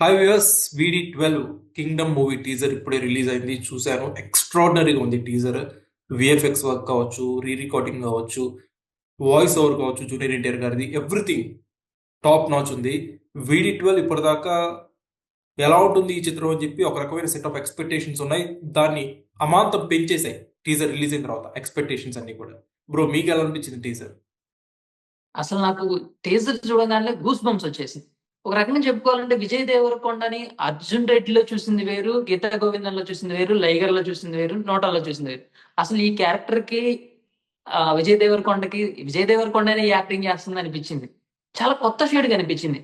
Five years VD twelve Kingdom movie teaser ఇప్పుడే release అయింది. చూశాను. ఎక్స్ట్రాడినరీగా ఉంది టీజర్ విఎఫ్ఎక్స్ వర్క్ కావచ్చు రీ రికార్డింగ్ కావచ్చు వాయిస్ ఓవర్ కావచ్చు జూనియర్ ఎన్టీఆర్ గారిది. ఎవ్రీథింగ్ టాప్ నాచ్ ఉంది. వీడి ట్వెల్వ్ ఇప్పటిదాకా ఎలా ఉంటుంది ఈ చిత్రం అని చెప్పి ఒక రకమైన సెట్ ఆఫ్ ఎక్స్పెక్టేషన్స్ ఉన్నాయి. దాన్ని అమాంతం పెంచేసాయి టీజర్ రిలీజ్ అయిన తర్వాత ఎక్స్పెక్టేషన్స్ అన్ని కూడా. బ్రో మీకు ఎలా అనిపించింది టీజర్ అసలు నాకు టీజర్ చూడగానే గూస్ బంప్స్ వచ్చేసింది. ఒక రకంగా చెప్పుకోవాలంటే విజయ్ దేవరకొండని అర్జున్ రెడ్డిలో చూసింది వేరు గీతా గోవిందంలో చూసింది వేరు లైగర్లో చూసింది వేరు నోటాలో చూసింది వేరు. అసలు ఈ క్యారెక్టర్కి విజయ్ దేవరకొండకి విజయ్ దేవరకొండనే యాక్టింగ్ చేస్తుంది అనిపించింది. చాలా కొత్త షేడ్ కనిపించింది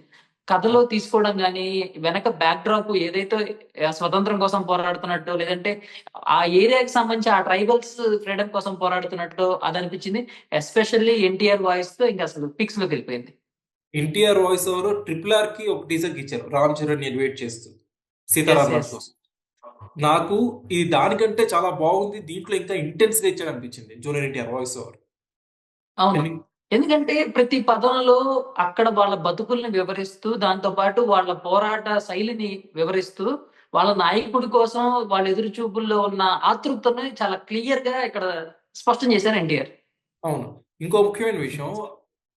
కథలో తీసుకోవడం కానీ వెనక బ్యాక్ డ్రాప్ ఏదైతే స్వతంత్రం కోసం పోరాడుతున్నట్టు లేదంటే ఆ ఏరియాకి సంబంధించి ఆ ట్రైబల్స్ ఫ్రీడమ్ కోసం పోరాడుతున్నట్టు అది అనిపించింది. ఎస్పెషల్లీ ఎన్టీఆర్ వాయిస్తో ఇంకా అసలు పిక్స్లోకి వెళ్ళిపోయింది. ఎన్టీఆర్ వాయిస్ ఓవర్ ట్రిపుల్ ఆర్కి ఒక టీజర్ ఇచ్చారు. రామ్ చరణ్ ఎలివేట్ చేస్తూ. సీతారాం. కోసం. నాకు ఇది దానికంటే చాలా బాగుంది. దీంట్లో ఇంకా ఇంటెన్స్గా ఇచ్చాడు అనిపించింది జూనియర్ ఎన్టీఆర్ వాయిస్ ఓవర్ అవును. ఎందుకంటే ప్రతి పదంలో అక్కడ వాళ్ళ బతుకుల్ని వివరిస్తూ దాంతో పాటు వాళ్ళ పోరాట శైలిని వివరిస్తూ వాళ్ళ నాయకుడి కోసం వాళ్ళ ఎదురు చూపుల్లో ఉన్న ఆతృతను చాలా క్లియర్గా ఇక్కడ స్పష్టం చేశారు ఎన్టీఆర్. అవును. ఇంకో ముఖ్యమైన విషయం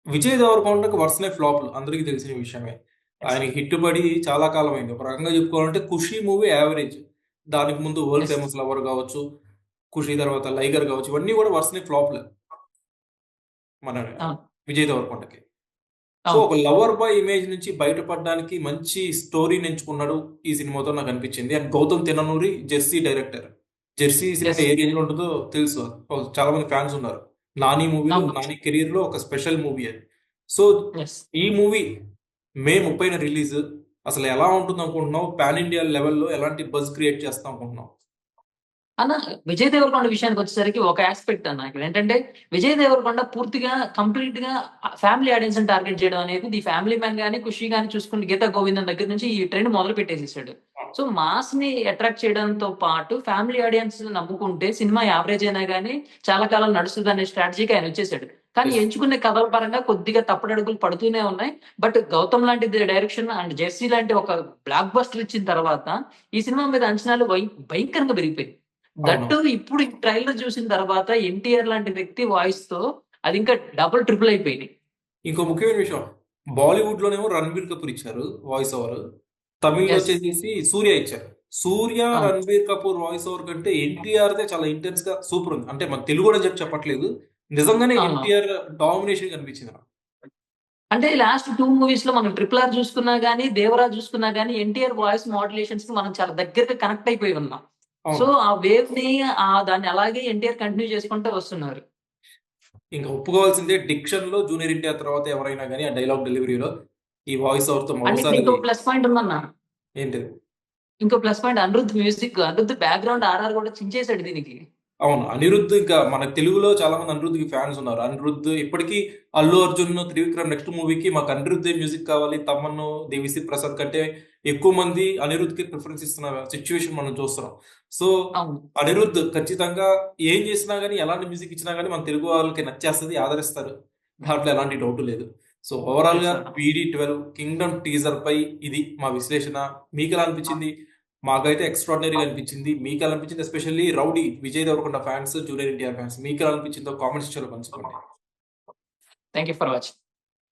విజయ్ దేవరకొండకు వరుసనే ఫ్లాప్లు అందరికీ తెలిసిన విషయమే. ఆయన హిట్ పడి చాలా కాలం అయింది ఒక రకంగా చెప్పుకోవాలంటే ఖుషి మూవీ యావరేజ్. దానికి ముందు వరల్డ్. ఫేమస్ లవర్ కావచ్చు ఖుషి తర్వాత లైగర్ కావచ్చు ఇవన్నీ కూడా వరుసనే ఫ్లాప్లు. మన. విజయ్ దేవరకొండకి. సో. ఒక లవర్ బాయ్ ఇమేజ్ నుంచి బయటపడడానికి మంచి స్టోరీని ఎంచుకున్నాడు ఈ సినిమాతో నాకు అనిపించింది. And Gautam Tinnanuri Jersey director. Jersey cinema. ఏ రేంజ్లో ఉంటుందో తెలుసు. చాలా మంది ఫ్యాన్స్ ఉన్నారు. నాని మూవీలో. నాని కెరీర్లో ఒక స్పెషల్ మూవీ అది. సో ఈ మూవీ మే ముప్పైన రిలీజ్. అసలు ఎలా ఉంటుంది అనుకుంటున్నావు? పాన్ ఇండియా లెవెల్లో ఎలాంటి బజ్ క్రియేట్ చేస్తాం అనుకుంటున్నావు? అన్న విజయ్ దేవరకొండ విషయానికి వచ్చేసరికి ఒక ఆస్పెక్ట్ అన్న ఇక్కడ ఏంటంటే విజయ్ దేవరకొండ పూర్తిగా కంప్లీట్గా ఫ్యామిలీ ఆడియన్స్ టార్గెట్ చేయడం అనేది ది ఫ్యామిలీ మ్యాన్ గానీ ఖుషి గానీ చూసుకుంటే గీతా గోవిందం దగ్గర నుంచి ఈ ట్రెండ్ మొదలు పెట్టేసేసాడు సో మాస్ని అట్రాక్ట్ చేయడంతో పాటు ఫ్యామిలీ ఆడియన్స్ నమ్ముకుంటే సినిమా యావరేజ్ అయినా గానీ చాలా కాలం నడుస్తుంది అనే స్ట్రాటజీకి ఆయన వచ్చేసాడు. కానీ. ఎంచుకునే కథల పరంగా కొద్దిగా తప్పడడుగులు పడుతూనే ఉన్నాయి. బట్ గౌతమ్ లాంటి డైరెక్షన్ అండ్ జెర్సీ లాంటి ఒక బ్లాక్ బస్టర్ ఇచ్చిన తర్వాత ఈ సినిమా మీద అంచనాలు భయ- భయంకరంగా పెరిగిపోయింది దట్టు ఇప్పుడు ట్రైలర్ చూసిన తర్వాత ఎన్టీఆర్ లాంటి వ్యక్తి వాయిస్తో అది ఇంకా డబుల్ ట్రిపుల్ అయిపోయింది ఇంకో ముఖ్యమైన విషయం. బాలీవుడ్ లోనేమో రణబీర్ కపూర్ ఇచ్చారు వాయిస్ ఓవర్. తమిళ్. వచ్చేసి సూర్య ఇచ్చారు సూర్య అవును. రణబీర్ కపూర్ వాయిస్ ఓవర్ కంటే ఎన్టీఆర్ దే చాలా ఇంటెన్స్గా సూపర్ ఉంది అంటే మన తెలుగు కూడా చెప్పి చెప్పట్లేదు నిజంగానే. ఎన్టీఆర్ డామినేషన్ కనిపించింది నాకు. అంటే లాస్ట్ టూ మూవీస్లో మనం ట్రిపుల్ ఆర్ చూసుకున్నా గానీ దేవరాజ్ చూసుకున్నా గానీ ఎన్టీఆర్ వాయిస్ మోడ్యులేషన్స్కి మనం చాలా దగ్గరగా కనెక్ట్ అయిపోయి ఉన్నాం అవును. సో ఆ వేవ్ని ఆ దాన్ని అలాగే ఎన్టీఆర్ కంటిన్యూ చేసుకుంటూ వస్తున్నారు ఇంకా ఒప్పుకోవాల్సిందే డిక్షన్లో జూనియర్ ఎన్టీఆర్ తర్వాత ఎవరైనా కానీ ఆ డైలాగ్ డెలివరీలో ఈ వాయిస్ ఓవర్తో ఇంకో ప్లస్ పాయింట్ ఉందన్న. ఏంటిది ఇంకో plus point Anirudh music Anirudh background RR కూడా చించేశాడు దీనికి. అవును అనిరుద్ధ్ ఇంకా మన తెలుగులో చాలా మంది అనిరుద్ధ్కి ఫ్యాన్స్ ఉన్నారు. అనిరుద్ధ్ ఇప్పటికీ అల్లు అర్జున్ త్రివిక్రమ్ నెక్స్ట్ మూవీకి మాకు అనిరుద్ధ్ మ్యూజిక్ కావాలి తమన్ను దేవిశ్రీ ప్రసాద్ కంటే ఎక్కువ మంది అనిరుద్ధ్కి ప్రిఫరెన్స్ ఇస్తున్న సిచ్యువేషన్ మనం చూస్తున్నాం. సో అనిరుద్ధ్ ఖచ్చితంగా ఏం చేసినా గానీ ఎలాంటి మ్యూజిక్ ఇచ్చినా గానీ మన తెలుగు వాళ్ళకి నచ్చేస్తుంది ఆదరిస్తారు. దాంట్లో ఎలాంటి డౌట్ లేదు. సో ఓవరాల్గా పీడీ ట్వెల్వ్ కింగ్డమ్ టీజర్ పై ఇది మా విశ్లేషణ. మీకు ఎలా అనిపించింది? మాకైతే ఎక్స్ట్రాడినరీగా అనిపించింది. మీకు ఎలా అనిపించింది? Especially rowdy Vijay Deverakonda fans junior India fans మీకు ఎలా అనిపించిందో కామెంట్స్ చేయాలో పంచుకోండి. Thank you for watching